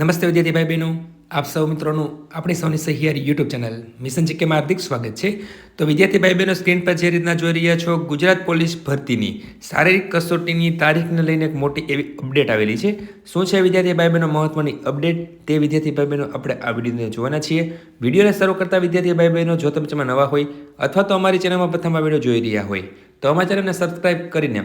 નમસ્તે વિદ્યાર્થી ભાઈ બહેનો આપ સૌ મિત્રોનું આપણી સૌની સહિયારી યુટ્યુબ ચેનલ મિશન જીકેમાં હાર્દિક સ્વાગત છે. તો વિદ્યાર્થી ભાઈ બહેનો સ્ક્રીન પર જે રીતના જોઈ રહ્યા છો, ગુજરાત પોલીસ ભરતીની શારીરિક કસોટીની તારીખને લઈને એક મોટી એવી અપડેટ આવેલી છે. શું છે વિદ્યાર્થી ભાઈ બહેનો મહત્વની અપડેટ તે વિદ્યાર્થી ભાઈ બહેનો આપણે આ વિડીયોને જોવાના છીએ. વિડીયોને શરૂ કરતા વિદ્યાર્થી ભાઈ બહેનો જો તમે તેમાં નવા હોય અથવા તો અમારી ચેનલમાં પ્રથમ આ વીડિયો જોઈ રહ્યા હોય, તો અમારી ચેનલને સબસ્ક્રાઈબ કરીને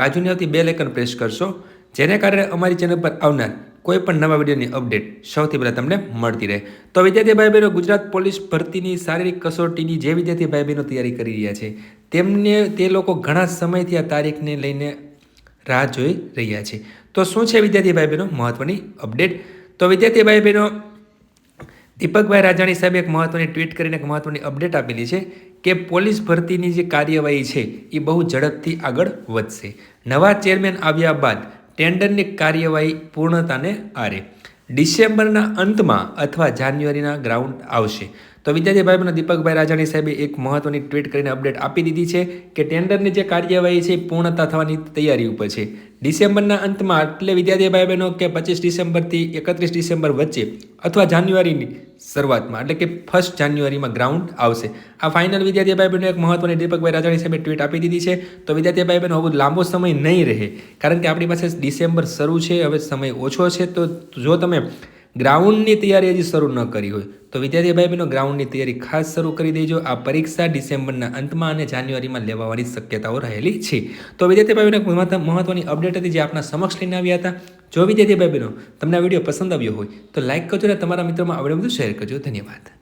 બાજુની આવતી બે લેકન પ્રેસ કરશો. જેને કારણે અમારી ચેનલ પર આવનાર કોઈ પણ નવા વિડીયોની અપડેટ સૌથી પહેલાં તમને મળતી રહે. તો વિદ્યાર્થી ભાઈ બહેનો ગુજરાત પોલીસ ભરતીની શારીરિક કસોટીની જે વિદ્યાર્થી ભાઈ બહેનો તૈયારી કરી રહ્યા છે, તેમને, તે લોકો ઘણા સમયથી આ તારીખને લઈને રાહ જોઈ રહ્યા છે. તો શું છે વિદ્યાર્થી ભાઈ બહેનો મહત્ત્વની અપડેટ. તો વિદ્યાર્થી ભાઈ બહેનો દીપકભાઈ રાજાણી સાહેબે એક મહત્વની ટ્વીટ કરીને એક મહત્ત્વની અપડેટ આપેલી છે કે પોલીસ ભરતીની જે કાર્યવાહી છે, એ બહુ ઝડપથી આગળ વધશે. નવા ચેરમેન આવ્યા બાદ ટેન્ડરની કાર્યવાહી પૂર્ણતાને આરે. ડિસેમ્બરના અંતમાં અથવા જાન્યુઆરીના ગ્રાઉન્ડ આવશે. તો વિદ્યાર્થી ભાઈ બહેનો, દીપકભાઈ રાજાણી સાહેબે એક મહત્વની ટ્વીટ કરીને અપડેટ આપી દીધી છે કે ટેન્ડરની જે કાર્યવાહી છે પૂર્ણતા થવાની તૈયારી ઉપર છે. ડિસેમ્બરના અંતમાં એટલે વિદ્યાર્થી ભાઈ બહેનો કે પચીસ ડિસેમ્બરથી એકત્રીસ ડિસેમ્બર વચ્ચે અથવા જાન્યુઆરીની શરૂઆતમાં, એટલે કે ફર્સ્ટ જાન્યુઆરીમાં ગ્રાઉન્ડ આવશે. આ ફાઇનલ વિદ્યાર્થી ભાઈ બહેનો એક મહત્વની દીપકભાઈ રાજાણી સાહેબે ટ્વીટ આપી દીધી છે. તો વિદ્યાર્થી ભાઈ બહેનો, હવે લાંબો સમય નહીં રહે, કારણ કે આપણી પાસે ડિસેમ્બર શરૂ છે, હવે સમય ઓછો છે. તો જો તમે ગ્રાઉન્ડની તૈયારી હજી શરૂ ન કરી હોય. તો વિદ્યાર્થી ભાઈ બહેનો ગ્રાઉન્ડની તૈયારી ખાસ શરૂ કરી દેજો. આ પરીક્ષા ડિસેમ્બરના અંતમાં અને જાન્યુઆરીમાં લેવાવાની શક્યતાઓ રહેલી છે. તો વિદ્યાર્થી ભાઈ બહેનો મહત્વની અપડેટ હતી જે આપણા સમક્ષ લઈને આવ્યા હતા. જો વિદ્યાર્થી ભાઈ બહેનો તમને આ વીડિયો પસંદ આવ્યો હોય, તો લાઇક કરજો અને તમારા મિત્રોમાં આવડે બધું શેર કરજો. ધન્યવાદ.